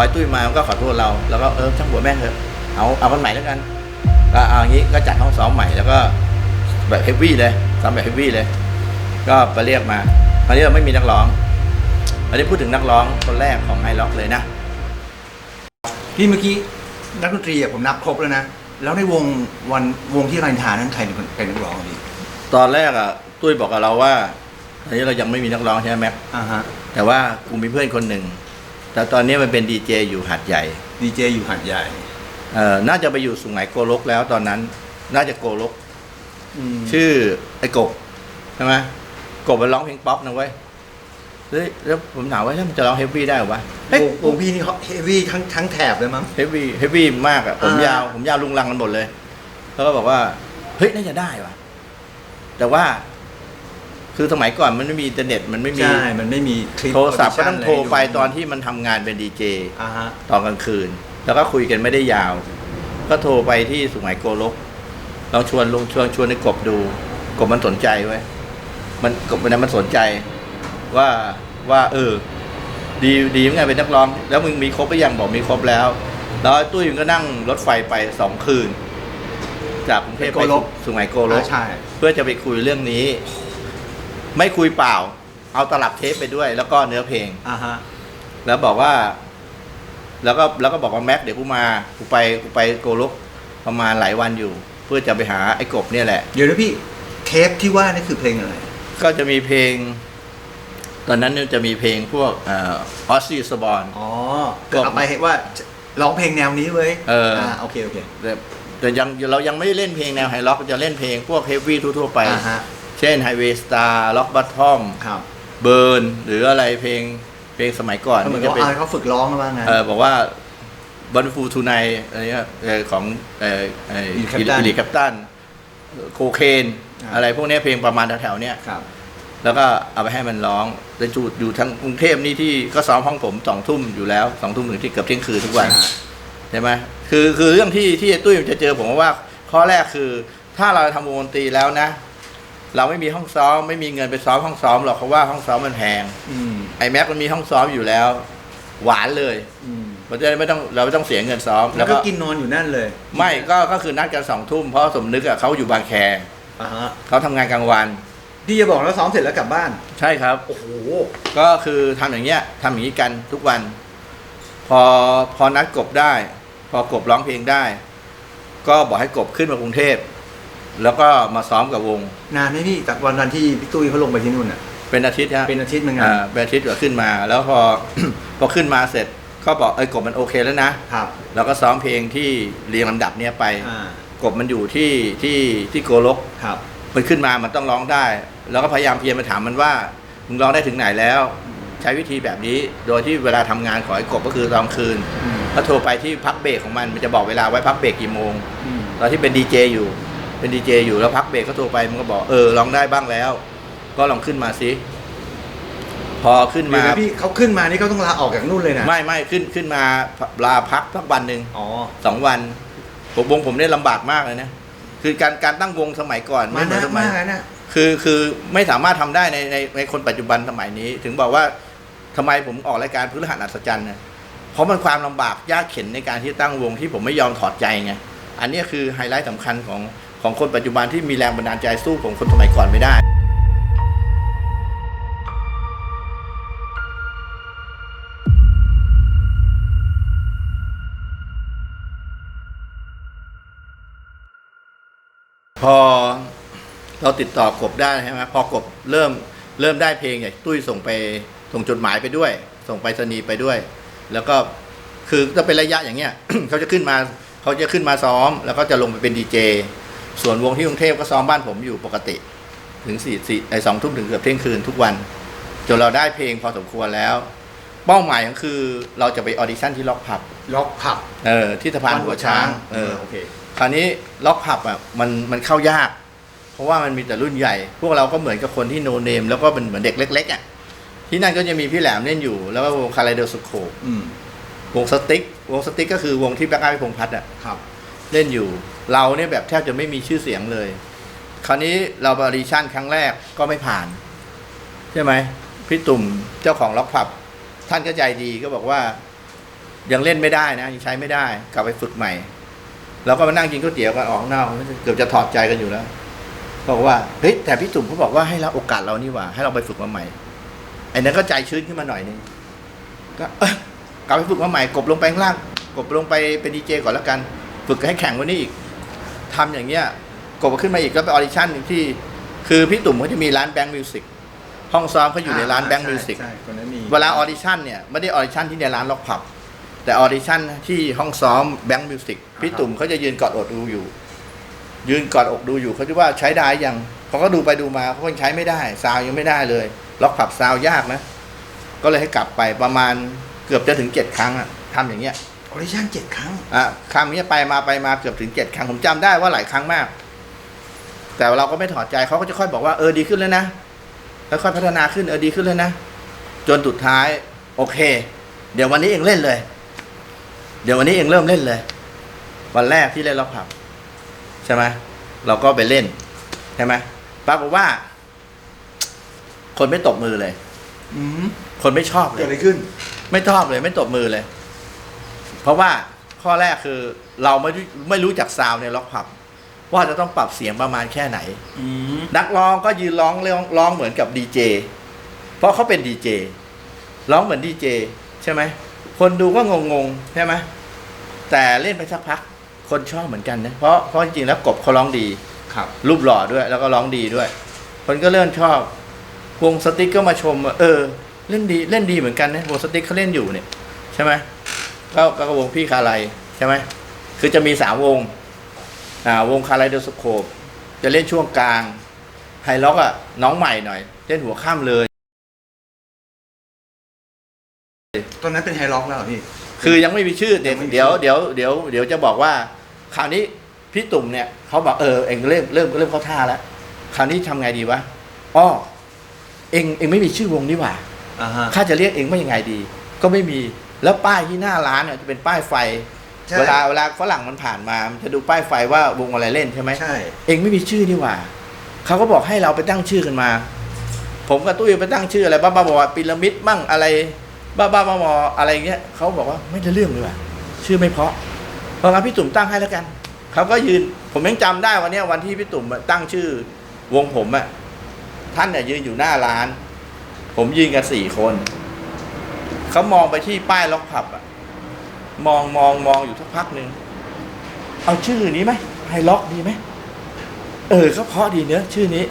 อไอ้ตุ้ยมามันก็ขอโทษเรา แล้วก็เออช่างหัวแม่งเถอะเอาเอากันใหม่แล้วกันก็เอาอย่างนี้ก็จัดห้องซ้อมใหม่แล้วก็แบบเฮฟวี่เลยซ้อมแบบเฮฟวี่เลย ก็ไปเรียกมาคราวนี้เราไม่มีนักร้องอันนี้พูดถึงนักร้องคนแรกของไฮล็อกเลยนะพี่เมื่อกี้นักดนตรีอะผมนับครบแล้วนะแล้วในวงวันวงที่รายทานนั้นใครเป็นคนเป็นนักร้องอะพี่ตอนแรกอะตุ้ยบอกกับเราว่าตอนนี้เรายังไม่มีนักร้องใช่ไหมแม็กอ่าฮะแต่ว่ากูมีเพื่อนคนหนึ่ง แต่ตอนนี้มันเป็นดีเจอยู่หัดใหญ่ดีเจอยู่หัดใหญ่เอ่อน่าจะไปอยู่สุไหงโกลกแล้วตอนนั้น น่าจะโกลก มชื่อไอ้กบใช่ไหมกบมันร้องเพลงป๊อปนะเว้ยเฮ้ยแล้วผมถามว่าถ้ามันจะร้องเฮฟวี่ได้เหรอวะเฮ้ยวงวงพี่นี่เฮฟวี่ทั้งทั้งแถบเลยมั้ง เฮฟวี่เฮฟวี่มากอะผมอ่าย ยาวผมยาวลุงลังกันหมดเลยเขาก็บอกว่า เฮ้ยน่าจะได้ว่ะ แต่ว่า คือสมัยก่อนมันไม่มีอินเทอร์เน็ตมันไม่มีใช่ มันไม่มีคลิปโทรศัพท์ก็ต้องโทรไปะให้ดูตอนที่มันทำงานเป็นดีเจอ่าฮะตอนกลางคืน แล้วก็คุยกันไม่ได้ยาว ก็โทรไปที่สุไหงโกลกลองชวนลงชวนชวนในกบดู กบมันสนใจไว้ยมันกบมันนั้นมันสนใจ ว่าว่าเออ ดีดีเหมือนกันเป็นนักร้อง แล้วมึงมีครบหรือยังบอกมีครบแล้ว แล้วไอ้ตุ้ยมันก็นั่งรถไฟไปสองคืน จากกรุงเทพไปสุสุไหงโกลอ่ากใช่ เพื่อจะไปคุยเรื่องนี้ ไม่คุยเปล่า เอาตลับเทปไปด้วย แล้วก็เนื้อเพลง อ่าฮะ แล้วบอกว่า แล้วก็แล้วก็บอกว่าแม็กเดี๋ยวกูมากูไปกูไปโกลกประมาณหลายวันอยู่ เพื่อจะไปหาไอ้กบเนี่ยแหละ เดี๋ยวนะพี่เทปที่ว่านี่คือเพลงอะไร ก็จะมีเพลง ตอนนั้นเนี่ยจะมีเพลงพวกเออสซี่สบอน อ๋อก็ก็เอาไปว่าร้องเพลงแนวนี้เว้ยเอออ่ โอเคโอเค แต่แต่ยังเรายังไม่ได้เล่นเพลงแนวไฮล็อกจะเล่นเพลงพวกเฮฟวี่ทั่วๆไป อ่าฮะ เช่นไฮเวย์สตาร์ล็อกบัตทอมครับเบิร์นหรืออะไรเพลงเพลงสมัยก่อนก็เหมือนจะกับเป็นเอาให้เขาฝึกร้องมาบ้างไงเออบอกว่าบันฟูทูไนอะไรเงี้ยเอ่อของเอ่อเอ่อ Elite Captain อิลิคัปตันโคเคนอ่าอะไรพวกเนี้ยเพลงประมาณแถวๆเนี้ยครับแล้วก็เอาไปให้มันร้องแต่จูดอยู่ทั้งกรุงเทพนี่ที่ก็ซ้อมห้องผมสองทุ่มอยู่แล้วสองทุ่มถึงที่เกือบเที่ยงคืนทุกวันอ่าใช่ไหมคือคือเรื่องที่ที่ไอ้ตุ้ยมันจะเจอผมว่าข้อแรกคือ ถ้าเราทำวงดนตรีแล้วนะ เราไม่มีห้องซ้อมไม่มีเงินไปซ้อมห้องซ้อมหรอกเพราะว่าห้องซ้อมมันแพงอืมไอแม็กมันมีห้องซ้อมอยู่แล้ว หวานเลยอืมมันจะได้ไม่ต้องเราไม่ต้องเสียเงินซ้อม แล้วก็กินนอนอยู่นั่นเลย ไม่ก็ก็คือนัดกันสองทุ่มเพราะสมนึกอะเขาอยู่บางแคอ่าฮะเขาทำงานกลางวันพี่จะบอกแล้วซ้อมเสร็จแล้วกลับบ้าน ใช่ครับโอ้โหก็คือทำอย่างเงี้ยทำอย่างนี้กันทุกวัน พอพอนัดกบได้ พอกบร้องเพลงได้ ก็บอกให้กบขึ้นมากรุงเทพ แล้วก็มาซ้อมกับวง นานไหมพี่จากวันนั้นที่พี่ตุ้ยเขาลงไปที่นู่นอะ เป็นอาทิตย์ฮะเป็นอาทิตย์เหมือนกันอ่าเป็นอาทิตย์ก็ขึ้นมา แล้วพอ พอขึ้นมาเสร็จเขาบอกเอ้ยกบมันโอเคแล้วนะครับ เราก็ซ้อมเพลงที่เรียงลำดับเนี้ยไป อ่ากบมันอยู่ที่ที่ที่โกลกครับ มันขึ้นมามันต้องร้องได้ แล้วก็พยายามเพียรมาถามมันว่ามึงร้องได้ถึงไหนแล้ว ใช้วิธีแบบนี้โดยที่เวลาทำงานของไอ้กบก็คือตอนคืนอืม ก็โทรไปที่พักเบรกของมันมันจะบอกเวลาไว้พักเบรกกี่โมง อืม ตอนที่เป็นดีเจอยู่ เป็นดีเจอยู่แล้วพักเบรกก็โทรไปมันก็บอกเออร้องได้บ้างแล้ว ก็ลองขึ้นมาสิพอขึ้นเดี๋ยมาวนะพี่เขาขึ้นมานี่เขาต้องลาออกจากนู่นเลยนะไม่ไม่ขึ้นขึ้นมาลาพักสักวันหนึ่งอ๋อสองวันผมวงผมเนี่ยลำบากมากเลยนะคือการการตั้งวงสมัยก่อนมาไม่เหมือนะนสมัยมากนะคือคือไม่สามารถทำได้ในในในคนปัจจุบันสมัยนี้ ถึงบอกว่าทำไมผมออกรายการพฤหัสอัศจรรย์เนี่ยเพราะมันความลำบากยากเข็นในการที่ตั้งวงที่ผมไม่ยอมถอดใจไงอันเนี้ยคือไฮไลท์สำคัญของ ของคนปัจจุบันที่มีแรงบันดาลใจสู้ของคนสมัยก่อนไม่ได้พอเราติดต่อกบได้ใช่ไหมพอกบเริ่มเริ่มได้เพลงเนี่ยตุ้ยส่งไปส่งจดหมายไปด้วย ส่งไปสนีไปด้วย แล้วก็คือจะเป็นระยะอย่างเงี้ยเขาจะขึ้นมาเขาจะขึ้นมาซ้อม แล้วก็จะลงไปเป็นดีเจ ส่วนวงที่กรุงเทพก็ซ้อมบ้านผมอยู่ปกติ ถึงสี่สี่ไอสองทุ่มถึงเกือบเที่ยงคืนทุกวัน จนเราได้เพลงพอสมควรแล้ว เป้าหมายก็คือเราจะไปออดิชั่นที่ล็อกผับล็อกผับเออที่สะพานหัวช้างเออโอเคคราวนี้ล็อกผับอะมันมันเข้ายาก เพราะว่ามันมีแต่รุ่นใหญ่ พวกเราก็เหมือนกับคนที่โนเนม แล้วก็เป็นเหมือนเด็กเล็กๆอะที่นั่นก็จะมีพี่แหลมเล่นอยู่ แล้วก็วงคาราเดลสุโขอืมวงสติ๊กวงสติ๊กก็คือวงที่แบ็คไอพงษ์พัฒน์อะครับเล่นอยู่ เราเนี่ยแบบแทบจะไม่มีชื่อเสียงเลย คราวนี้เราบริชั่นครั้งแรกก็ไม่ผ่าน ใช่ไหมพี่ตุ่มเจ้าของล็อกผับ ท่านก็ใจดีก็บอกว่ายังเล่นไม่ได้นะยังใช้ไม่ได้ กลับไปฝึกใหม่แล้วก็มานั่งกินก๋วยเตี๋ยวกันออกนอกเกือบจะถอดใจกันอยู่แล้วบอกว่าเฮ้ยแต่พี่ตุ่มเขาบอกว่าให้เราโอกาสเรานี่หว่า ให้เราไปฝึกมาใหม่ไอ้นั้นก็ใจชื้นขึ้นมาหน่อยนึงก็กลับไปฝึกมาใหม่กบลงไปข้างล่างกบลงไปเป็นดีเจก่อนแล้วกัน ฝึกให้แข่งกว่านี้อีก ทำอย่างเงี้ยกบก็ขึ้นมาอีกก็ไปออดิชั่นหนึ่งที่ คือพี่ตุ่มเขาจะมีร้านแบงค์มิวสิกห้องซ้อมเขาอยู่ในร้านแบงค์มิวสิกใช่คนนั้นมีเวลาออดิชั่นเนี่ยไม่ได้ออดิชั่นที่ในร้านล็อกผับแต่ออดิชั่นที่ห้องซ้อมแบงค์มิวสิกพี่ตุ่มเขาจะยืนกอดอกดูอยู่ ยืนกอดอกดูอยู่เขาจะว่าใช้ได้ยังพอเขาดูไปดูมาเขายังใช้ไม่ได้ซาวยังไม่ได้เลยล็อกผับซาวยากนะ ก็เลยให้กลับไปประมาณเกือบจะถึงเจ็ดครั้งอะทำอย่างเงี้ย ออดิชั่นเจ็ดครั้ง อะครั้งนี้ไปมาไปมาเกือบถึงเจ็ดครั้งผมจำได้ว่าหลายครั้งมาก แต่เราก็ไม่ถอดใจเขาก็จะค่อยบอกว่าเออดีขึ้นแล้วนะค่อยๆพัฒนาขึ้นเออดีขึ้นแล้วนะจนสุดท้าย โอเค เดี๋ยววันนี้เองเล่นเลย เดี๋ยววันนี้เองเริ่มเล่นเลย วันแรกที่เล่นล็อกผับใช่ไหมเราก็ไปเล่นใช่ไหมปรากฏว่า คนไม่ตบมือเลย อืมคนไม่ชอบเลเกิดย อะไรขึ้น ไม่ชอบเลย ไม่ตบมือเลย เพราะว่าข้อแรกคือเราไม่รู้ไม่รู้จักซาวด์ในล็อกผับว่าจะต้องปรับเสียงประมาณแค่ไหน อืมนักร้องก็ยืนร้องร้องร้องเหมือนกับดีเจ เพราะเขาเป็นดีเจ ร้องเหมือนดีเจใช่ไหม คนดูก็งงๆใช่ไหม แต่เล่นไปสักพัก คนชอบเหมือนกันนะ เพราะเพราะจริงๆแล้วกบเขาร้องดี ครับ รูปหล่อด้วย แล้วก็ร้องดีด้วย คนก็เริ่มชอบ วงสติ๊กก็มาชมว่าเออ เล่นดีเล่นดีเหมือนกันนะวงสติ๊กเขาเล่นอยู่เนี่ย ใช่ไหม ก็ก็วงพี่คาไลใช่ไหมคือจะมีสามวงอ่าวงคาไลเดอสโคปจะเล่นช่วงกลางไฮล็อกอะน้องใหม่หน่อย เล่นหัวข้ามเลย ตอนนั้นเป็นไฮล็อกแล้วเหรอพี่ คือยังไม่มีชื่อเดี๋ยวยังไม่มีเดี๋ยวชื่อเดี๋ยวเดี๋ยวเดี๋ยวจะบอกว่า คราวนี้พี่ตุ่มเนี่ยเขาบอกเออเองเริ่มเริ่มเริ่มเข้าท่าแล้วคราวนี้ทำไงดีวะอ้อเองเองไม่มีชื่อวงนี่หว่าอ่าฮะข้าจะเรียกเองว่ายังไงดี ก็ไม่มี แล้วป้ายที่หน้าร้านเนี่ยจะเป็นป้ายไฟ ใช่ เวลาเวลาฝรั่งมันผ่านมามันจะดูป้ายไฟว่าวงอะไรเล่นใช่ไหม ใช่ เองไม่มีชื่อนี่หว่า เขาก็บอกให้เราไปตั้งชื่อกันมา ผมกับตุ้ยไปตั้งชื่ออะไรบ้าๆบอๆพีระมิดมั่งอะไร บ้าๆบอๆอะไรเงี้ยเขาบอกว่าไม่ได้เรื่องเลยว่ะชื่อไม่เพราะเพราะงั้นพี่ตุ่มตั้งให้แล้วกัน เขาก็ยืน ผมยังจำได้วันเนี้ยวันที่พี่ตุ่มตั้งชื่อวงผมอะท่านเนี่ยยืนอยู่หน้าร้าน ผมยืนกันสี่คน เขามองไปที่ป้ายล็อกผับอะมองมองมองอยู่สักพักหนึ่งเอาชื่อนี้ไหมไฮล็อกดีไหมเออเขาเพราะดีเนอะชื่อนี้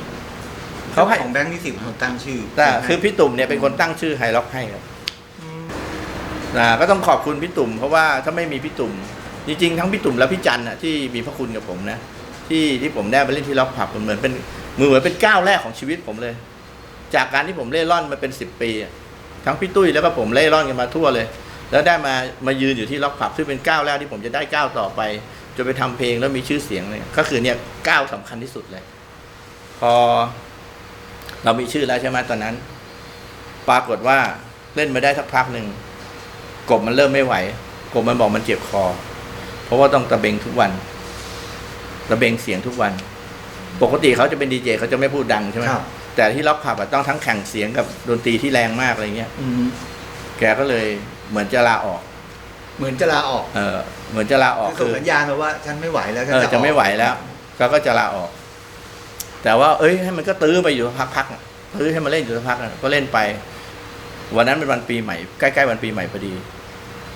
เขาให้ของแบงค์นิสิตเป็นคนตั้งชื่อแต่คือพี่ตุ่มเนี่ยเป็นคนตั้งชื่อไฮล็อกให้ครับนะก็ต้องขอบคุณพี่ตุ่มเพราะว่าถ้าไม่มีพี่ตุ่ม จริงๆ ทั้งพี่ตุ่มและพี่จันน่ะที่มีพระคุณกับผมนะ ที่ที่ผมได้ไปเล่นที่ล็อกผับมันเหมือนเป็นมือเหมือนเป็นก้าวแรกของชีวิตผมเลย จากการที่ผมเล่ร่อนมาเป็นสิบปีอะ ทั้งพี่ตุ้ยแล้วก็ผมเล่ร่อนกันมาทั่วเลย แล้วได้มามายืนอยู่ที่ล็อกผับซึ่งเป็นก้าวแรกที่ผมจะได้ก้าวต่อไปจะไปทำเพลงแล้วมีชื่อเสียงเลยก็คือเนี่ยก้าวสำคัญที่สุดเลย พอ เรามีชื่อแล้วใช่ไหมตอนนั้น ปรากฏว่าเล่นมาได้สักพักหนึ่งกบมันเริ่มไม่ไหวกบมันบอกมันเจ็บคอ เพราะว่าต้องตะเบงทุกวันตะเบงเสียงทุกวัน ปกติเขาจะเป็นดีเจเขาจะไม่พูดดังใช่ไหมครับ แต่ที่ล็อกผับอะต้องทั้งแข่งเสียงกับดนตรีที่แรงมากอะไรเงี้ย อืมแกก็เลยเหมือนจะลาออก เหมือนจะลาออกเออเหมือนจะลาออกคือส่งสัญญาณมาว่าฉันไม่ไหวแล้วฉันเออออกจะไม่ไหวแล้วเขาก็จะลาออก แต่ว่า เอ้ย ให้มันก็ตื้อไปอยู่สักพักๆอะตื้อให้มันเล่นอยู่สักพักอะก็เล่นไป วันนั้นเป็นวันปีใหม่ใกล้ๆวันปีใหม่พอดี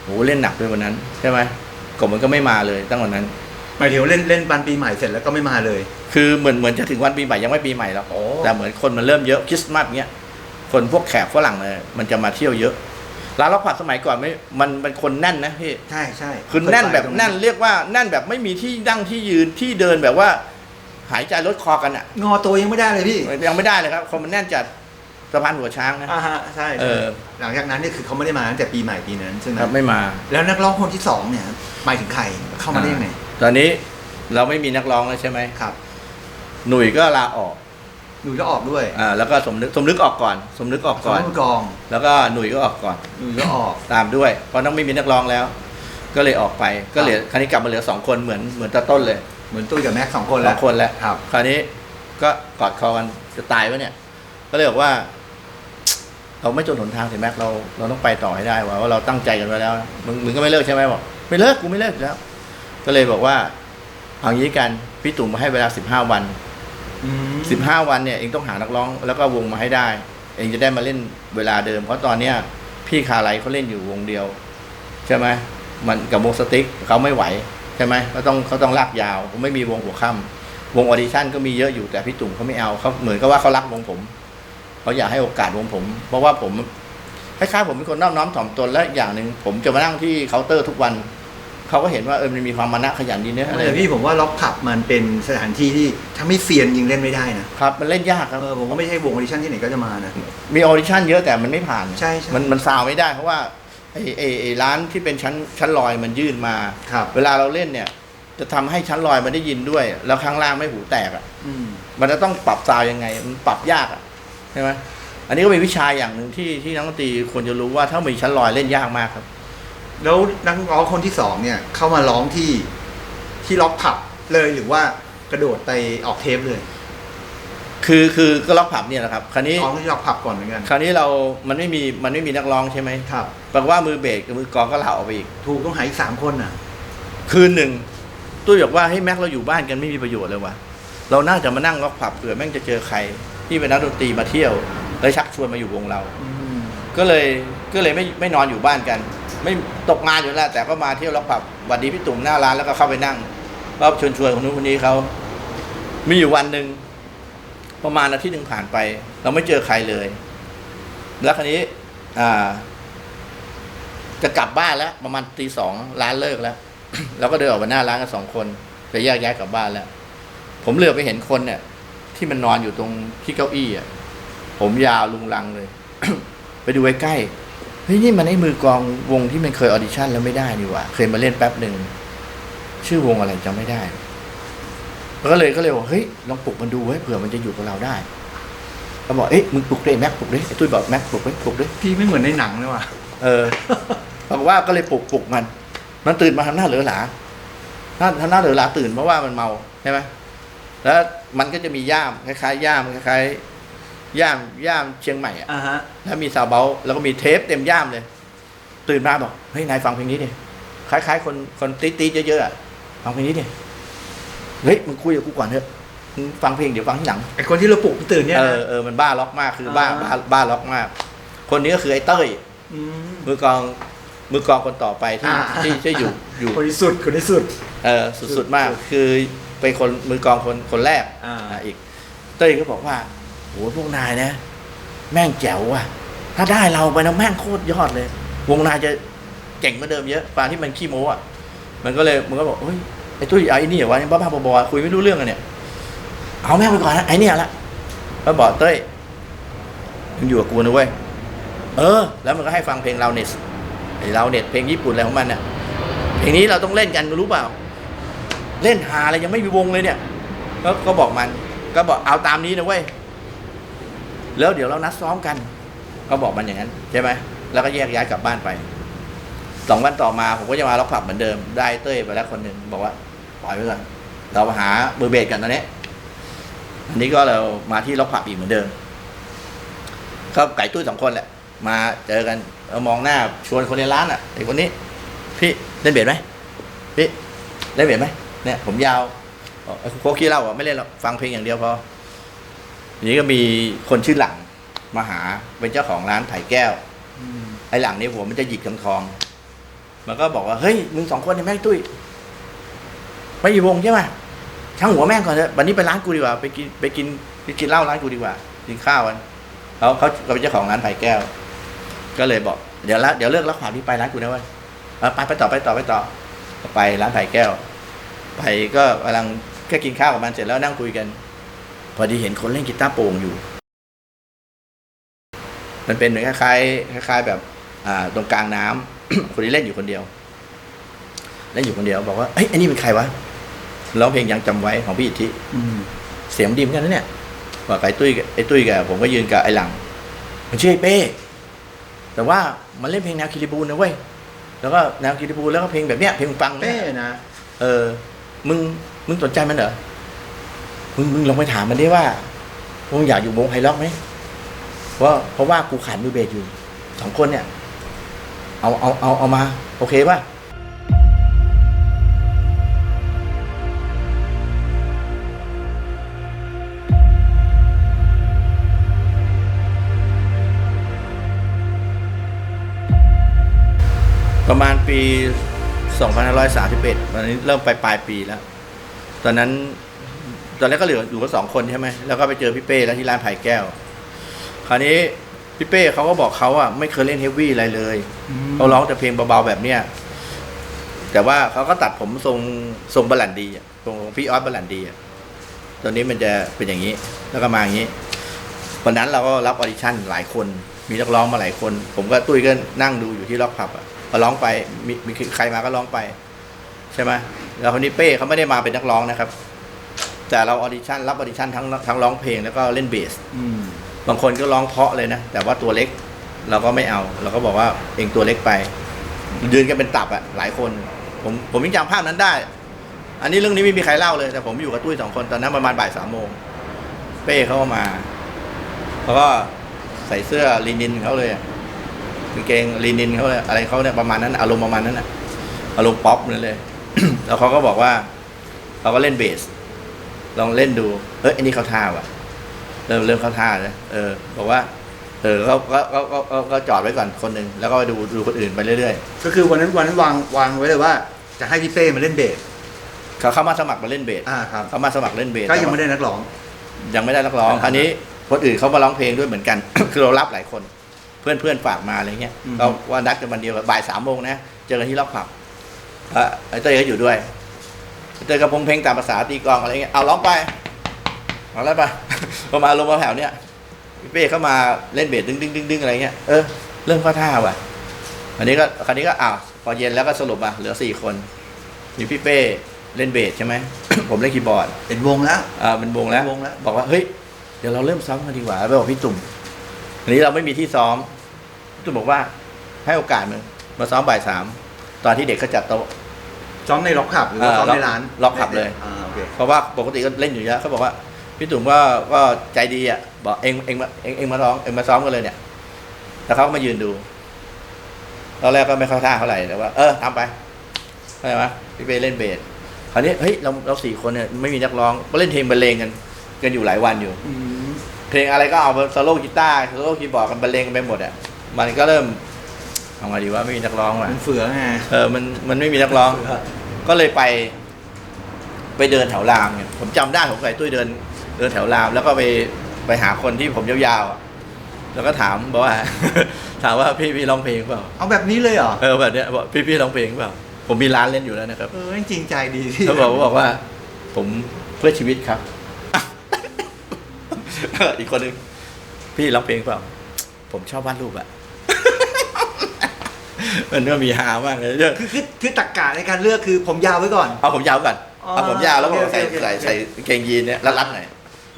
โหเล่นหนักด้วยวันนั้นใช่ไหมกบมันก็ไม่มาเลยตั้งวันนั้น หมายถึงว่าเล่นเล่นปันปีใหม่เสร็จแล้วก็ไม่มาเลย คือเหมือนเหมือนจะถึงวันปีใหม่ยังไม่ปีใหม่แล้วโอ้ แต่เหมือนคนมันเริ่มเยอะคริสต์มาสเนี้ยคนพวกแขกฝรั่งเลยมันจะมาเที่ยวเยอะร้านล็อกผัดสมัยก่อนไม่มันมันคนแน่นนะพี่ใช่ใช่คือแน่นแบบเคยไปตรงแน่นเรียกว่าแน่นแบบไม่มีที่นั่งที่ยืนที่เดินแบบว่า หายใจลดคอกันอะงอตัวยังไม่ได้เลยพี่ยังไม่ได้เลยครับ คนมันแน่นจัดสะพานหัวช้างนะ อ่าฮะใช่เออหลังจากนั้นเนี่ยคือเขาไม่ได้มาตั้งแต่ปีใหม่ปีนั้นใช่ไหมครับไม่มา แล้วนักร้องคนที่สองเนี่ยหมายถึงใครเข้ามาได้ยังไง ตอนนี้เราไม่มีนักร้องแล้วใช่ไหมครับ หนุ่ยก็ลาออกหนูจะออกด้วยอ่าแล้วก็สมนึกสมนึกออกก่อน สมนึกออกก่อนสมมุติกองแล้วก็หนุ่ยก็ออกก่อน หนูจะออก ตามด้วย เพราะต้องไม่มีนักร้องแล้ว ก็เลยออกไปก็เหลือคราวนี้กลับมาเหลือสองคนเหมือนเหมือนตาต้นเลยเหมือนตุ้ยกับแม็กซ์สองคนสแล้อว งคนแล้วครับ คราวนี้ก็กอดคอกันจะตายวะเนี่ย ก็เลยบอกว่าทเราไม่จนหนทางสิแม็กเราเราต้องไปต่อให้ได้ว่าว่าเราตั้งใจกันไว้แล้วมึงมึงก็ไม่เลิกใช่ไหมบอกไม่เลิกกูไม่เลิกอยู่แล้ว ก็เลยบอกว่าเอางี้กันพี่ตุ่มมาให้เวลาสิบห้าวันอืมสิบห้าวันเนี่ยเองต้องหานักร้อง แล้วก็วงมาให้ได้ เองจะได้มาเล่นเวลาเดิม เพราะตอนเนี้ยพี่คาไลเขาเล่นอยู่วงเดียว ใช่ไหมมันกับวงสติ๊กเขาไม่ไหวใช่ไหมเขาต้องเขาต้องลากยาวผมไม่มีวงหัวค่ำวงออดิชั่นก็มีเยอะอยู่แต่พี่ตุ่มเขาไม่เอาเขาเหมือนกับว่าเขารักวงผมเขาอยากให้โอกาสวงผม เพราะว่าผมคล้ายๆผมเป็นคนนอบน้อมถ่อมตนและอย่างหนึ่งผมจะมานั่งที่เคาน์เตอร์ทุกวัน เขาก็เห็นว่าเออมันมีความมานะขยันดีเนื้อะอะไรแต่พี่ผมว่าล็อกผับมันเป็นสถานที่ที่ถ้าไม่เซียนยิงเล่นไม่ได้นะครับมันเล่นยากครับเออผมก็ไม่ใช่วงออดิชั่นที่ไหนก็จะมานะมีออดิชั่นเยอะแต่มันไม่ผ่านใช่ใช่มันมันซาวไม่ได้เพราะว่าไอ้ไอ้ไอ้ร้านที่เป็นชั้นชั้นลอยมันยื่นมาครับเวลาเราเล่นเนี่ย จะทำให้ชั้นลอยมันได้ยินด้วย แล้วข้างล่างไม่หูแตกอะอืมมันจะต้องปรับซาวยังไง มันปรับยากอะใช่ไหมอันนี้ก็เป็นวิชาอย่างหนึ่งที่ที่นักดนตรีควรจะรู้ว่าถ้ามีชั้นลอยเล่นยากมากครับ แล้วนักร้องคนที่สองเนี่ย เข้ามาร้องที่ที่ล็อกผับเลยหรือว่ากระโดดไปออกเทปเลย คือคือก็ล็อกผับเนี่ยแหละครับคราวนี้ร้องที่ล็อกผับก่อนเหมือนกัน คราวนี้เรามันไม่มีมันไม่มีนักร้องใช่ไหมครับแปลว่ามือเบสกับมือกลองก็ลาออกไปอีก ถูกต้องหาอีกสามคนน่ะ คืนหนึ่งตุ้ยบอกว่าให้ยแม็กเราอยู่บ้านกันไม่มีประโยชน์เลยวะเราน่าจะมานั่งล็อกผับเผื่อแม่งจะเจอใคร ที่เป็นนักดนตรีมาเที่ยวแล้วชักชวนมาอยู่วงเราอืมก็เลยก็เลยไม่ไม่นอนอยู่บ้านกัน ไม่ตกงานอยู่แล้ว แต่ก็มาเที่ยวล็อกผับหวันดีพี่ตุ่มหน้าร้านแล้วก็เข้าไปนั่งก็ชวนชวนคนนู้นคนนี้เขามีอยู่วันหนึ่งประมาณอาทิตย์หนึ่งผ่านไป เราไม่เจอใครเลย แล้วคราวนี้ อ่า จะกลับบ้านแล้ว ประมาณตีสองร้านเลิกแล้วเราก็เดินออกมาหน้าร้านกันสองคนจะแยกย้ายกลับบ้านแล้ว ผมเหลือไปเห็นคนเนี่ย ที่มันนอนอยู่ตรงที่เก้าอี้อะผมยาวลุงลังเลย ไปดูใกล้ๆ เฮ้ยนี่มันไอ้มือกลองวงที่มันเคยออดิชั่นแล้วไม่ได้นี่หว่าเคยมาเล่นแป๊บหนึ่งชื่อวงอะไรจำไม่ได้ ก็เลยก็เลยบอกเฮ้ยลองปลุกมันดูไว้เผื่อมันจะอยู่กับเราได้เขาบอกเอ๊ะมึงปลุกดิแม็กปลุกดิไอ้ตุ้ยบอกแม็กปลุกไว้ปลุกดิพี่ไม่เหมือนในหนังเลยว่ะเออบอกว่าก็เลยปลุกปลุกมัน มันตื่นมาทำหน้าเหลือหลาหน้าทำหน้าเหลือหลาตื่นเพราะว่ามันเมาใช่ไหมแล้วมันก็จะมีย่ามคล้ายๆย่ามคล้ายๆ ย่ามย่ามเชียงใหม่อะอ่าฮะ แล้วมีซาวเบลแล้วก็มีเทปเต็มย่ามเลย ตื่นมาบอกเฮ้ยนายฟังเพลงนี้ดิคล้ายๆ คนคนตีตีๆเยอะๆอะฟังเพลงนี้ดิเฮ้ยมึงคุยกับกูก่อนเถอะมึงฟังเพลงเดี๋ยวฟังที่หลัง ไอคนที่เราปลุกตื่นเนี่ยเอนะ อเออมันบ้าล็อกมากคือบ้าอ่า บ้าบ้าล็อกมาก คนนี้ก็คือไอ้เต้ยม มือกลองมือกลองคนต่อไปที่อ่า ที่ที่อยู่อยู่คนที่สุดคนที่สุด เออสุดๆมาก คือเป็นคนมือกลองคนคนแรกอ่าอ่าอีก เต้ยก็บอกว่า โหพวกนายนะ แม่งแจ๋วว่ะ ถ้าได้เราไปนะแม่งโคตรยอดเลย วงนายจะเก่งกว่าเดิมเยอะฟาที่มันขี้โม้อะมันก็เลยมันก็บอกเฮ้ยไอ้ตุ้ยไอ้นี่เหรอวะบ้าบ้าบอๆคุยไม่รู้เรื่องกันเนี่ย เอาแม่งไปก่อนนะไอ้เนี่ยละแล้วบอกเต้ยมึงอยู่กับกูนะเว้ยเออ แล้วมันก็ให้ฟังเพลงเราเน็ตไอ้เราเน็ตเพลงญี่ปุ่นอะไรของมันเนี่ยเพลงนี้เราต้องเล่นกันรู้เปล่า เล่นหาอะไรยังไม่มีวงเลยเนี่ยก็ก็บอกมัน ก็บอกเอาตามนี้นะเว้ย แล้วเดี๋ยวเรานัดซ้อมกันก็บอกมันอย่างนั้นใช่ไหมแล้วก็แยกย้ายกลับบ้านไปสองวันต่อมาผมก็จะมาล็อกผับเหมือนเดิม ได้เต้ยไปแล้วคนหนึ่งบอกว่าปล่อยไปก่อนเรามาหามือเบสกันตอนนี้อันนี้ก็เรามาที่ล็อกผับอีกเหมือนเดิมก็ไก่ตุ้ยสองคนแหละ มาเจอกันเอามองหน้าชวนคนในร้านอะไอ้คนนี้ พี่เล่นเบสไหมพี่เล่นเบสไหมเนี่ย ผมยาวบอกไอ้โคกี้เล่าอะไม่เล่นหรอกฟังเพลงอย่างเดียวพอ ทีนี้ก็มีคนชื่อหลังมาหาเป็นเจ้าของร้านไผ่แก้วไอ้หลังนี่หัวมันจะหยิกทองทอง มันก็บอกว่าเฮ้ยมึงสองคนเนี่ยแม่งตุ้ยไปอยู่วงใช่ไหมช่างหัวแม่งก่อนเถอะวันนี้ไปร้านกูดีกว่าไปกินไปกินไปกินเหล้าร้านกูดีกว่ากินข้าวกันเขาเขาเป็นเจ้าของร้านไผ่แก้ว ก็เลยบอกเดี๋ยวละเดี๋ยวเลิกแล้วขวาพี่ไปร้านกูนะเว้ยไปไปต่อไปต่อไปต่อไปร้านไผ่แก้ว ไปก็กำลังแค่กินข้าวกับมันเสร็จแล้วนั่งคุยกัน พอดีเห็นคนเล่นกีตาร์โปร่งอยู่ มันเป็นเหมือนคล้ายๆคล้าย ๆ แบบอ่าตรงกลางน้ำคนนี้เล่นอยู่คนเดียว เล่นอยู่คนเดียวบอกว่าเอ้ยไอ้นี่เป็นใครวะร้องเพลงยังจำไว้ของพี่อิทธิอืมเสียงดีเหมือนกันนะเนี่ยว่าไอ้ตุ้ยกับไอ้ตุ้ยกับผมก็ยืนกับไอ้หลัง มันชื่อไอ้เป้ แต่ว่ามันเล่นเพลงแนวคิริบูลนะเว้ยแล้วก็แนวคิริบูลแล้วก็เพลงแบบเนี้ยเพลงฟังๆเป้เนี่ยนะเออ มึงมึงสนใจมันเหรอ มึงมึงลองไปถามมันไดิว่ามึงอยากอยู่วงไฮล็อกไหมวราะเพราะว่ากูขาดมือเบสอยู่สองคนเนี่ย เอาเอาเอาเอามา โอเคป่ะประมาณปี 2531ตอนนี้เริ่มไปปลายปีแล้ว ตอนนั้น อนแรกก็เหลืออยู่กันสองคนใช่ไหมแล้วก็ไปเจอพี่เป้แล้วที่ร้านไผ่แก้ว คราวนี้พี่เป้เขาก็บอกเขาอะไม่เคยเล่นเฮฟวี่อะไรเลยเขาร้องแต่เพลงเบาๆแบบเนี้ยแต่ว่าเขาก็ตัดผมทรงทรงบาลันดีอะทรงพี่ออสบาลันดีอะตอนนี้มันจะเป็นอย่างนี้ แล้วก็มาอย่างนี้วันนั้นเราก็รับออดิชั่นหลายคน มีนักร้องมาหลายคน ผมก็ตุ้ยก็นั่งดูอยู่ที่ล็อกพับอะพอร้องไปมีมีใครมาก็ร้องไป ใช่ไหมแล้วคนนี้เป้เขาไม่ได้มาเป็นนักร้องนะครับ แต่เราออดิชั่นรับออดิชั่นทั้งทั้งร้องเพลงแล้วก็เล่นเบสอืมบางคนก็ร้องเพราะเลยนะ แต่ว่าตัวเล็กเราก็ไม่เอา เราก็บอกว่าเองตัวเล็กไปยืนกันเป็นตับอะหลายคน ผมผมยังจำภาพนั้นได้ อันนี้เรื่องนี้ไม่มีใครเล่าเลย แต่ผมอยู่กับตุ้ยสองคนตอนนั้นประมาณบ่ายสามโมงเป้เขาก็มาเขาก็ใส่เสื้อลีนินเขาเลยอะกางเกงลีนินเขาเลยอะไรเขาเนี่ยประมาณนั้นอารมณ์ประมาณนั้นอะอารมณ์ป๊อปนั่นเลย แล้วเขาก็บอกว่าเขาก็เล่นเบส ลองเล่นดูเฮ้ยอันนี้เขาท่าว่ะเริ่มเริ่มเข้าท่าเลยเออบอกว่า เออก็ก็ก็ก็ก็ก็จอดไว้ก่อนคนหนึ่งแล้วก็ไปดูดูคนอื่นไปเรื่อยก็คือวันนั้นวันนั้นวางวางไว้เลยว่าจะให้พี่เป้มาเล่นเบสๆเขาเข้ามาสมัครมาเล่นเบสอ่าครับเขามาสมัครเล่นเบสก็ยังแต่ว่าไม่ได้นักร้อง ยังไม่ได้นักร้องอ่าคราวนี้คนอื่นเขามาร้องเพลงด้วยเหมือนกัน คือเรารับหลายคน เพื่อนเพื่อนฝากมาอะไรเงี้ยอืม เราว่านัดกันวันเดียวบ่ายสามโมงนะเจอกันที่ล็อกผับอะไอ้เต้ยก็อยู่ด้วย เต้ยกระพงเพลงตามภาษาตีกลองอะไรเงี้ยเอาร้องไปเอาแล้วไปประมาณลงมาแถวเนี้ยพี่เป้เข้ามาเล่นเบสดึงดึงดึงดึงอะไรเงี้ยเออเริ่มเข้าท่าว่ะอันนี้ก็คราวนี้ก็อ้าวพอเย็นแล้วก็สรุปอะเหลือสี่คนมีพี่เป้เล่นเบสใช่ไหม ผมเล่นคีย์บอร์ดเป็นวงแล้วอ่าเป็นวงแล้วเป็นวงแล้วบอกว่าเฮ้ยเดี๋ยวเราเริ่มซ้อมกันดีกว่าไปบอกพี่ตุ่มอันนี้เราไม่มีที่ซ้อมพี่ตุ่มบอกว่าให้โอกาสมึงมาซ้อมบ่ายสามตอนที่เด็กเขาจัดโต๊ะ ซ้อมในล็อกขับหรือว่าเออซ้อมในร้านล็อกขับเลยอ่าโอเคเพราะว่าปกติก็เล่นอยู่เยอะเขาบอกว่าพี่ตุ่มก็ก็ใจดีอะบอกเองเองมาเองเองมาร้องเองมาซ้อมกันเลยเนี่ยแล้วเขาก็มายืนดูตอนแรกก็ไม่เข้าท่าเท่าไหร่แต่ว่าเออทำไปเข้าใจไหมพี่เป้เล่นเบสคราวนี้เฮ้ยเราเราสี่คนเนี่ยไม่มีนักร้องก็เล่นเพลงบรรเลงกันกันอยู่หลายวันอยู่อืมเพลงอะไรก็เอาโซโล่กีตาร์โซโล่คีย์บอร์ดกันบรรเลงกันไปหมดอะมันก็เริ่ม ทำไงดีว่าไม่มีนักร้องว่ะมันเฟือไงเออมันมันไม่มีนักร้อง ก็เลยไป ไปเดินแถวรามเนี่ยผมจำได้ผมเคยตุ้ยเดิน เดินแถวราม แล้วก็ไปไปหาคนที่ผมยาวๆอะแล้วก็ถามบอกว่า ถามว่าพี่พี่ร้องเพลงเปล่าเอาแบบนี้เลยเหรอเออแบบเนี้ยบอกพี่พี่ร้องเพลงเปล่าผมมีร้านเล่นอยู่แล้วนะครับเออจริงใจดีที่เขาบอกบอกว่า ผมเพื่อชีวิตครับ อีกคนหนึ่งพี่ร้องเพลงเปล่า ผมชอบวาดรูปอะ มันก็มีฮามากเลยเรื่องคือคือคือตักกะในการเลือกคือผมยาวไว้ก่อน เอาผมยาวก่อนอ๋อเอาผมยาวแล้วก็โอเคใส่โอเค ใส่โอเคใส่กางเกงยีนเนี่ยรัดๆหน่อย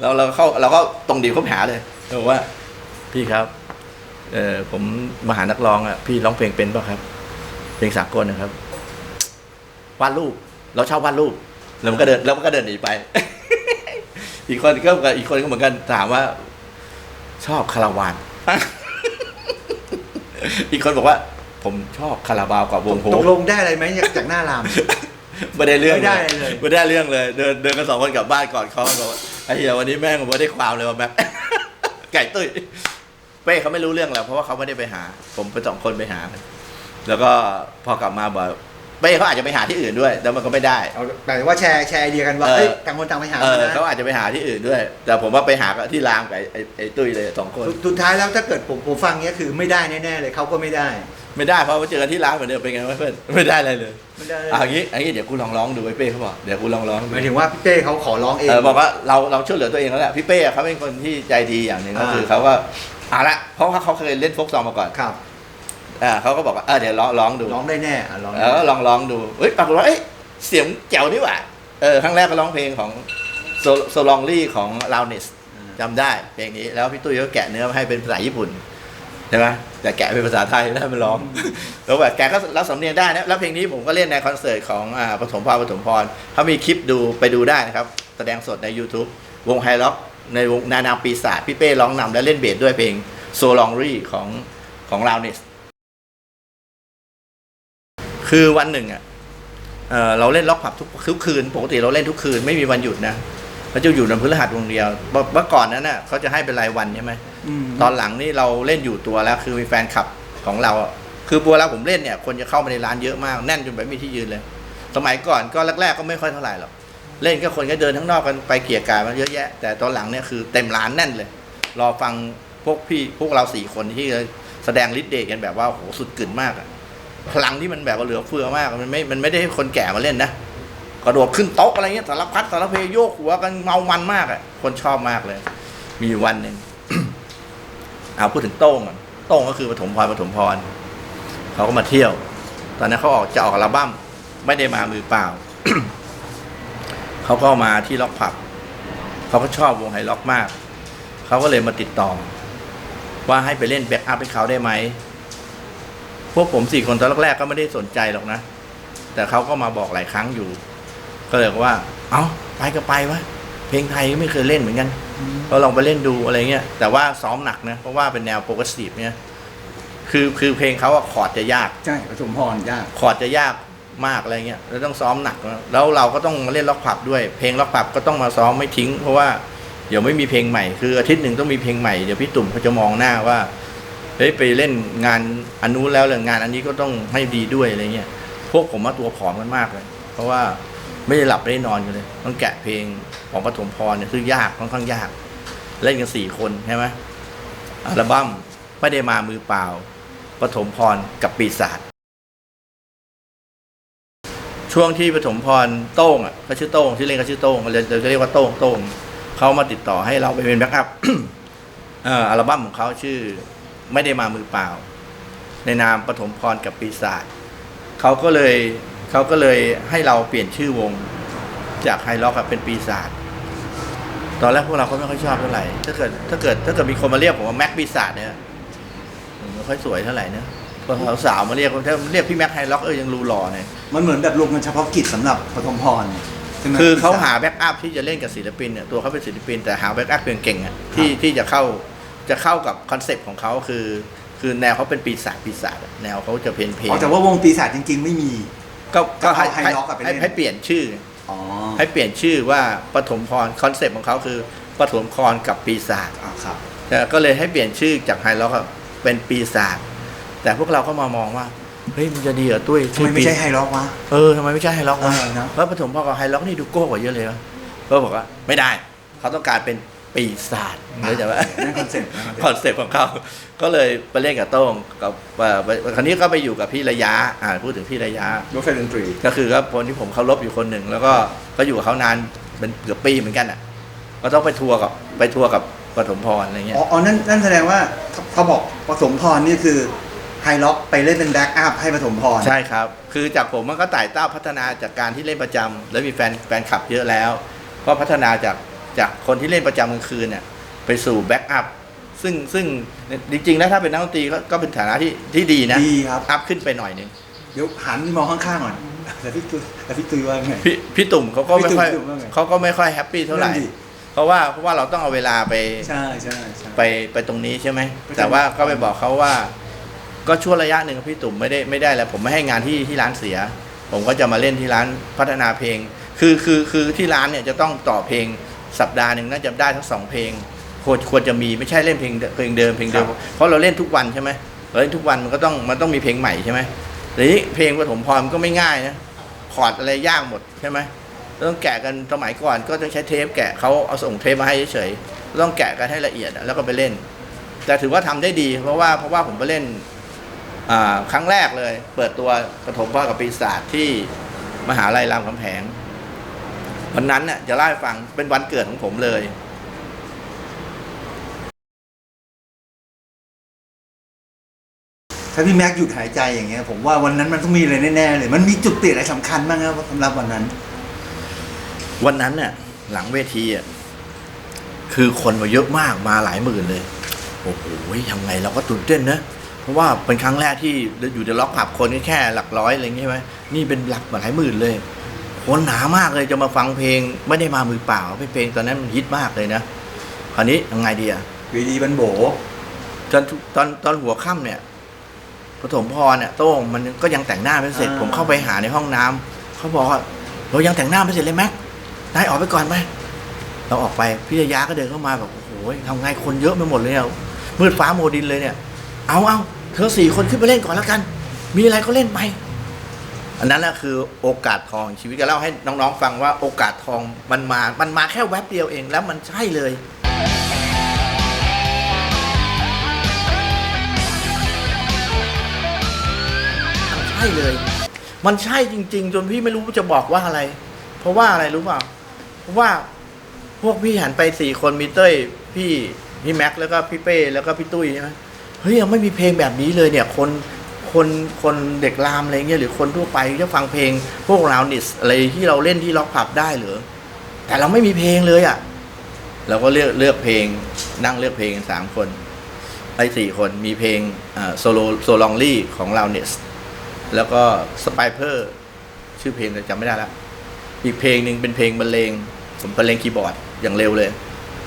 แล้วเราเข้าเราก็ตรงดีเข้าไปหาเลยบอกว่า พี่ครับ เออผมมาหานักร้องอะพี่ร้องเพลงเป็นป่ะครับ เพลงสากลนะครับวาดรูปเราชอบวาดรูป แล้วมันก็เดินแล้วมันก็เดินหนีไป อีกคนก็อีกคนก็เหมือนกันถามว่า ชอบคาราวาน อีกคนบอกว่า ผมชอบคาราบาวกับวงโฮตกลงได้อะไรไหมจากจากหน้าราม ไม่ได้เรื่องไม่ได้เลยไม่ได้เรื่องเลย เดินเดินกันสองคนกลับบ้านก่อนเขาบอกว่าไอ้เหี้ยวันนี้แม่งไม่ได้ความเลยว่ะแม่ไก่ตุ้ยเป้เขาไม่รู้เรื่องแล้วเพราะว่าเขาไม่ได้ไปหา ผมไปสองคนไปหา แล้วก็พอกลับมาบอกเป้เขาอาจจะไปหาที่อื่นด้วย แต่มันก็ไม่ได้เอาแต่ว่าแชร์แชร์ไอเดียกันว่าเออเอ้ยต่างคนต่างไปหาเออนะเขาอาจจะไปหาที่อื่นด้วย แต่ผมว่าไปหาที่รามกับไอ้ไอ้ไอ้ตุ้ยเลยสองคนสุดสุดท้ายแล้วถ้าเกิดผมผมฟังเนี้ยคือไม่ได้แน่ๆเลยเขาก็ไม่ได้ ไม่ได้เพราะว่าเจอกันที่ร้านเหมือนเดิมเป็นไงวะเพื่อนไม่ได้อะไรเลยไม่ได้เลยอะอย่างนี้อย่างนี้เดี๋ยวกูลองร้องดูไอ้เป้เขาบอกเดี๋ยวกูลองร้องดูหมายถึงว่าพี่เต้เขาขอร้องเอง เออบอกว่าเราเราช่วยเหลือตัวเองแล้วแหละพี่เป้อะเขาเป็นคนที่ใจดีอย่างหนึ่งก็อ่าคือเขาก็เอาละเพราะว่าเขาเคยเล่นโฟกซองมาก่อนครับอ่าเขาก็บอกว่าเออเดี๋ยวร้องร้องดูร้องได้แน่อะร้องได้แล้วก็ลองร้องดูเฮ้ยปรากฏว่าเอ้ยเสียงแจ๋วนี่หว่าเออครั้งแรกก็ร้องเพลงของโซลองลี่ของลาวเนสจำได้เพลงนี้แล้วพี่ตุ้ยก็แกะเนื้อมาให้เป็นภาษาญี่ปุ่น ใช่ไหมแต่แกะเป็นภาษาไทยแล้วให้มันร้องแล้วแบบแกก็รับสำเนียงได้นะแล้วเพลงนี้ผมก็เล่นในคอนเสิร์ตของอ่าปฐมพรปฐมพรเขามีคลิปดูไปดูได้นะครับ แสดงสดใน YouTube วงไฮล็อกในวงนานาปีศาจพี่เป้ร้องนำและเล่นเบสด้วยเพลงโซลองรีของของเราเนี่ยคือวันหนึ่งอะเอ่อเราเล่นล็อกผับทุกทุกคืน ปกติเราเล่นทุกคืนไม่มีวันหยุดนะเขาจะอยู่ในพฤหัสวงเดียวเมื่อเมื่อก่อนนั้นน่ะเขาจะให้เป็นรายวันใช่ไหมม ตอนหลังนี่เราเล่นอยู่ตัวแล้วคือมีแฟนคลับของเรา คือเวลาผมเล่นเนี่ย คนจะเข้ามาในร้านเยอะมากแน่นจนแบบไม่มีที่ยืนเลย สมัยก่อนก็แรกๆก็ไม่ค่อยเท่าไหร่หรอกเล่นก็คนก็เดินข้งนอกกันไปเกลี่ยกายมันเยอะแยะ แต่ตอนหลังเนี่ยคือเต็มร้านแน่นเลย รอฟังพวกพี่พวกเราสี่คนที่แสดงฤทธิ์เดชกันแบบว่าโหสุดกึ่นมากอะพลังที่มันแบบว่าเหลือเฟือมากมันไม่ มันไม่ได้ให้คนแก่มาเล่นนะกระโดดขึ้นโต๊ะอะไรเงี้ยสารพัดสารเพโยกหัวกันเมามันมากอะคนชอบมากเลย มีวันหนึ่ง เอาพูดถึงโต้งอนโต้งก็คือปฐมพรปฐมพรเขาก็มาเที่ยว ตอนนั้นเขาออกจะออกอัลบั้มไม่ได้มามือเปล่า เขาก็มาที่ล็อกผับเขาก็ชอบวงไฮล็อกมาก เขาก็เลยมาติดต่อ ว่าให้ไปเล่นแบ็กอัพให้เขาได้ไหม พวกผมสี่คนตอนแรกๆก็ไม่ได้สนใจหรอกนะ แต่เขาก็มาบอกหลายครั้งอยู่ ก็เลยว่า เอ้า ไปก็ไปวะ เพลงไทยก็ไม่เคยเล่นเหมือนกันก็ลองไปเล่นดูอะไรเงี้ยแต่ว่าซ้อมหนักนะเพราะว่าเป็นแนวโปรเกรสซีฟเนี่ยคือคือเพลงเขาอะคอร์ดจะยากใช่ปฐมพรยากคอร์ดจะยากมากอะไรเงี้ยแล้วต้องซ้อมหนักนะแล้วเราก็ต้องมาเล่นล็อกผับด้วย เพลงล็อกผับก็ต้องมาซ้อมไม่ทิ้ง เพราะว่าเดี๋ยวไม่มีเพลงใหม่คืออาทิตย์หนึ่งต้องมีเพลงใหม่เดี๋ยวพี่ตุ่มเขาจะมองหน้าว่าเฮ้ยไปเล่นงานอันนู้นแล้วเรื่องงานอันนี้ก็ต้องให้ดีด้วยอะไรเงี้ยพวกผมว่าตัวผอมกันมากเลย เพราะว่า ไม่ได้หลับไม่ได้นอนกันเลยต้องแกะเพลงของปฐมพรเนี่ยคือยากค่อนข้างยากเล่นกันสี่คนใช่ไหมอัลบั้มไม่ได้มามือเปล่าปฐมพรกับปีศาจช่วงที่ปฐมพรโต้งอะก็ชื่อโต้งชื่อเล่นก็ชื่อโต้งเราจะเรียกว่าโต้งโต้งเขามาติดต่อให้เราไปเป็นแบ็กอัพอัลบั้มของเขาชื่อไม่ได้มามือเปล่า ในนามปฐมพรกับปีศาจเขาก็เลย เขาก็เลยให้เราเปลี่ยนชื่อวงจากไฮล็อกเป็นปีศาจตอนแรกพวกเราก็ไม่ค่อยชอบเท่าไหร่ ถ้าเกิดถ้าเกิดถ้าเกิดมีคนมาเรียกผมว่าแม็กปีศาจเนี่ยผมไม่ค่อยสวยเท่าไหร่นะพอสาวๆมาเรียกถ้าเรียกพี่แม็กไฮล็อกเออยังรูหล่อหน่อยมันเหมือนแบบลงกันเฉพาะกิจสำหรับปฐมพรใช่ไหมคือเขาหาแบ็กอัพที่จะเล่นกับศิลปินเนี่ยตัวเขาเป็นศิลปิน แต่หาแบ็กอัพเก่งๆอะที่ที่จะเข้าจะเข้ากับคอนเซปต์ของเขาคือ คือแนวเขาเป็นปีศาจปีศาจอะแนวเขาจะเพลนเพลอ๋อแต่ว่าวงปีศาจจริง ๆ ไม่มี ก็ก็ให้ก็เอาให้ไฮล็อกอะไปเล่ให้นให้เปลี่ยนชื่อ อ๋อให้เปลี่ยนชื่อว่าปฐมพรคอนเซปต์ของเขาคือปฐมพรกับปีศาจอ่าครับ แต่ก็เลยให้เปลี่ยนชื่อจากไฮล็อกเป็นปีศาจแต่พวกเราก็มามองว่าเฮ้ยมันจะดีเหรอตุ้ยทำไมไม่ใช่ปีไฮร็อกวะ เออทำไมไม่ใช่ไฮล็อกวะเออเนอะเพราะปฐมพรกับไฮล็อกนี่ดูโก้กว่าเยอะเลยวะก็บอกว่าไม่ได้ เขาต้องการเป็นปีศาจเข้าใจไหมนั่นคอนเซ็ปต์นะคอนเซ็ปต์ของเขา ก็เลยไปเล่นกับโต้งกับเอ่อไปคราวนี้ก็ไปอยู่กับพี่ระยะอ่าพูดถึงพี่ระยะรถไฟดนตรี ก็คือก็คนที่ผมเคารพอยู่คนหนึ่งแล้วก็ก็อยู่กับเขานานเป็นเกือบปีเหมือนกันอะก็ต้องไปทัวร์กับไปทัวร์กับปฐมพรอะไรเงี้ยอ๋ออ๋อนั่นนั่นแสดงว่าเขาบอกปฐมพรนี่คือไฮล็อกไปเล่นเป็นแบ็กอัพให้ปฐมพรใช่ครับ คือจากผมมันก็ไต่เต้าพัฒนาจากการที่เล่นประจำแล้วมีแฟนแฟนคลับเยอะแล้ว ก็พัฒนาจากจากคนที่เล่นประจำกลางคืนเนี่ยไปสู่แบ็กอัพ ซึ่งซึ่งจริงๆแล้วถ้าเป็นนักดนตรีก็ก็เป็นฐานะที่ที่ดีนะดีครับ อัพขึ้นไปหน่อยหนึงเดี๋ยวหันไปมองข้างๆก่อนแต่พี่ตุยแต่พี่ตุยว่าไง พี่พี่ตุ่มเขาก็ไม่ค่อยพี่ตุ่มว่าไงเขาก็ไม่ค่อยแฮปปี้เท่าไหร่นั่นดิ เพราะว่าเพราะว่าเราต้องเอาเวลาไปใช่ใช่ใช่ ไปไปตรงนี้ใช่ไหมไปทำ แต่ว่าก็ไปบอกเขาว่า ก็ช่วงระยะหนึ่งพี่ตุ่มไม่ได้ไม่ได้แล้วผมไม่ให้งานที่ที่ร้านเสีย ผมก็จะมาเล่นที่ร้านพัฒนาเพลง คือคือคือที่ร้านเนี่ยจะต้องต่อเพลงสัปดาห์หนึ่งน่าจะได้ทั้งสองเพลง ควรควรจะมีไม่ใช่เล่นเพลงเดิมเพลงเดิมเพลงเดิม เพราะเราเล่นทุกวันใช่ไหมเราเล่นทุกวันมันก็ต้องมันต้องมีเพลงใหม่ใช่ไหมแต่นี้เพลงปฐมพรมันก็ไม่ง่ายนะคอร์ดอะไรยากหมดใช่ไหมต้องแกะกันสมัยก่อนก็ต้องใช้เทปแกะเขาเอาส่งเทปมาให้เฉยๆต้องแกะกันให้ละเอียดอะแล้วก็ไปเล่น แต่ถือว่าทำได้ดี เพราะว่าเพราะว่าผมไปเล่นอ่าครั้งแรกเลย เปิดตัวปฐมพ่อกับปีศาจที่มหาลัยรามคำแหงวันนั้นเนี่ยจะเล่าให้ฟังเป็นวันเกิดของผมเลย ถ้าพี่แม็กหยุดหายใจอย่างเงี้ย ผมว่าวันนั้นมันต้องมีอะไรแน่ๆเลย มันมีจุดเปลี่ยนอะไรสำคัญบ้างครับสำหรับวันนั้น วันนั้นเนี่ยหลังเวทีอะคือคนมาเยอะมากมาหลายหมื่นเลย โอ้โหทำไงเราก็ตื่นเต้นนะเพราะว่าเป็นครั้งแรกที่อยู่ในล็อกผับคนก็แค่หลักร้อยอะไรอย่างเงี้ยใช่ไหมนี่เป็นหลักหลายหมื่นเลยคนหนามากเลยจะมาฟังเพลงไม่ได้มามือเปล่าเป็นเพลงตอนนั้นมันฮิตมากเลยนะคราวนี้ยังไงดีอะวีดีบันโบจนตอนตอนหัวค่ำเนี่ย ปฐมพรเนี่ยโต้งมันก็ยังแต่งหน้าไม่เสร็จ อ่า ผมเข้าไปหาในห้องน้ำเขาบอกว่าเรายังแต่งหน้าไม่เสร็จเลยแม็กนายออกไปก่อนไปเราออกไปพี่ยาก็เดินเข้ามาแบบโอ้โหทำไงคนเยอะไปหมดเลยเนี่ยมืดฟ้าโมดินเลยเนี่ย เอาเอาเธอสี่คนขึ้นไปเล่นก่อนแล้วกัน มีอะไรก็เล่นไป อันนั้นแหละคือโอกาสทองชีวิตก็เล่าให้น้องๆ ฟังว่าโอกาสทองมันมา มันมาแค่แวบเดียวเองแล้วมันใช่เลย ช่เลย มันใช่จริง ๆ จนพี่ไม่รู้จะบอกว่าอะไร เพราะว่าอะไรรู้เปล่าเพราะว่าพวกพี่หันไปสี่คนมีเต้ยพี่พี่แม็กซ์แล้วก็พี่เป้แล้วก็พี่ตุ้ยใช่ไหมเฮ้ยยังไม่มีเพลงแบบนี้เลยเนี่ย คนคนคนเด็กรามอะไรเงี้ยหรือคนทั่วไปจะฟังเพลง พวกเรานิสอะไรที่เราเล่นที่ล็อกผับได้หรือแต่เราไม่มีเพลงเลยอะ่ะเราก็เลือกเลือกเพลงนั่งเลือกเพลงสามคนไอ้สี่คนมีเพลงโซโลโซลองลี่ของเราเนส แล้วก็สไปเพอร์ชื่อเพลงแต่จำไม่ได้ละอีกเพลงหนึ่งเป็นเพลงบรรเลงผมบรรเลงคีย์บอร์ดอย่างเร็วเลย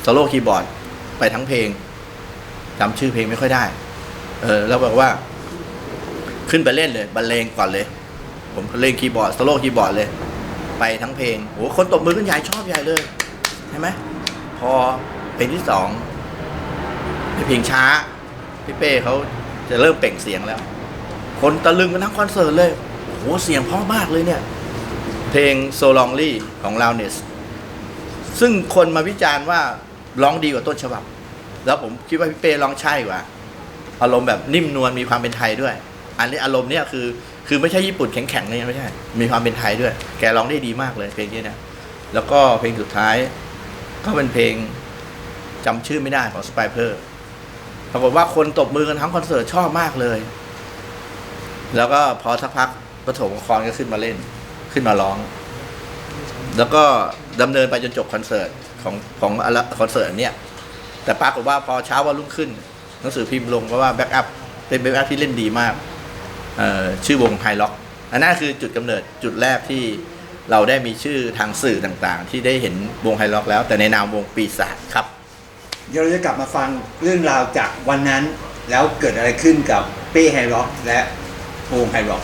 โซโล่คีย์บอร์ดไปทั้งเพลงจำชื่อเพลงไม่ค่อยได้ เออ แล้วบอกว่า ขึ้นไปเล่นเลยบรรเลงก่อนเลย ผมเล่นคีย์บอร์ดโซโล่คีย์บอร์ดเลย ไปทั้งเพลงโอ้คนตบมือกันใหญ่ชอบใหญ่เลยใช่ไหมพอเพลงที่สองเป็นเพลงช้าพี่เป้เขาจะเริ่มเปล่งเสียงแล้ว คนตะลึงกันทั้งคอนเสิร์ตเลยโหเสียงเพราะมากเลยเนี่ย เพลง So Longly ของ l o u n e s ซึ่งคนมาวิจารณ์ว่าร้องดีกว่าต้นฉบับ แล้วผมคิดว่าพี่เป้ร้องใช่กว่า อารมณ์แบบนิ่มนวลมีความเป็นไทยด้วย อันนี้อารมณ์เนี่ยคือ คือไม่ใช่ญี่ปุ่นแข็งๆเลยไม่ใช่ มีความเป็นไทยด้วย แกร้องได้ดีมากเลยเพลงนี้นะแล้วก็เพลงสุดท้าย ก็เป็นเพลงจำชื่อไม่ได้ของสไปเพอร์ปรากฏว่าคนตบมือกันทั้งคอนเสิร์ตชอบมากเลย แล้วก็พอสักพักปฐมคอนก็ขึ้นมาเล่น ขึ้นมาร้อง แล้วก็ดำเนินไปจนจบคอนเสิร์ตของของคอนเสิร์ตอันเนี้ยแต่ปรากฏว่าพอเช้าวันรุ่งขึ้น หนังสือพิมพ์ลงเพราะว่าแบ็กอัพเป็นแบ็กอัพที่เล่นดีมากอ่อชื่อวงไฮล็อกอันนั้นคือจุดกำเนิดจุดแรกที่เราได้มีชื่อทางสื่อต่างๆ ที่ได้เห็นวงไฮล็อกแล้ว แต่ในนามวงปีศาจครับเดี๋ยวเราจะกลับมาฟังเรื่องราวจากวันนั้น แล้วเกิดอะไรขึ้นกับเป้ไฮร็อกและ วงไฮร็อก